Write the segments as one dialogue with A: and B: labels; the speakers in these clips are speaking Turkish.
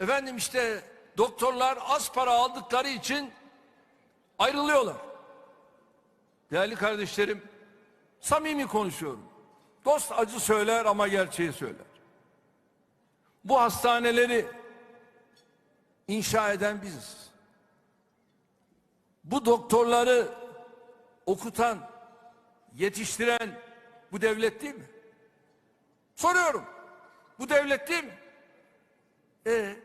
A: Efendim işte doktorlar az para aldıkları için ayrılıyorlar. Değerli kardeşlerim, samimi konuşuyorum. Dost acı söyler ama gerçeği söyler. Bu hastaneleri inşa eden biziz. Bu doktorları okutan, yetiştiren bu devlet değil mi? Soruyorum. Bu devlet değil mi? E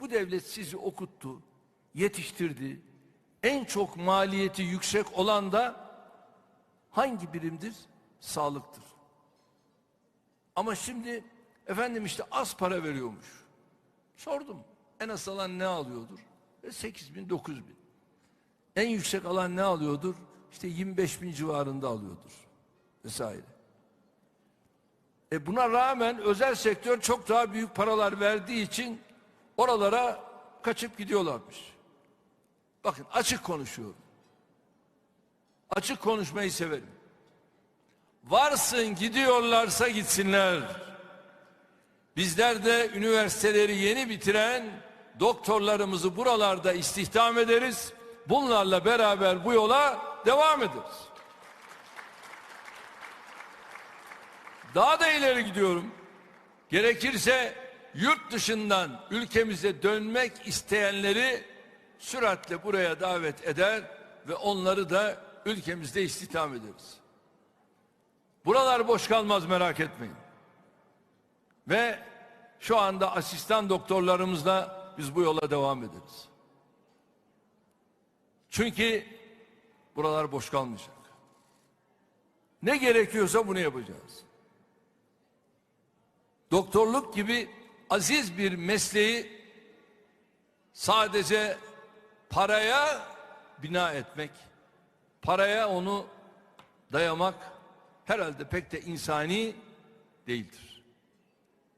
A: bu devlet sizi okuttu, yetiştirdi. En çok maliyeti yüksek olan da hangi birimdir? Sağlıktır. Ama şimdi efendim işte az para veriyormuş. Sordum. En az alan ne alıyordur? E 8 bin, 9 bin. En yüksek alan ne alıyordur? İşte 25 bin civarında alıyordur. Vesaire. E buna rağmen özel sektör çok daha büyük paralar verdiği için oralara kaçıp gidiyorlarmış. Bakın açık konuşuyorum. Açık konuşmayı severim. Varsın gidiyorlarsa gitsinler. Bizler de üniversiteleri yeni bitiren doktorlarımızı buralarda istihdam ederiz. Bunlarla beraber bu yola devam ederiz. Daha da ileri gidiyorum. Gerekirse yurt dışından ülkemize dönmek isteyenleri süratle buraya davet eder ve onları da ülkemizde istihdam ederiz. Buralar boş kalmaz merak etmeyin. Ve şu anda asistan doktorlarımızla biz bu yola devam ederiz. Çünkü buralar boş kalmayacak. Ne gerekiyorsa bunu yapacağız. Doktorluk gibi aziz bir mesleği sadece paraya bina etmek, paraya onu dayamak herhalde pek de insani değildir.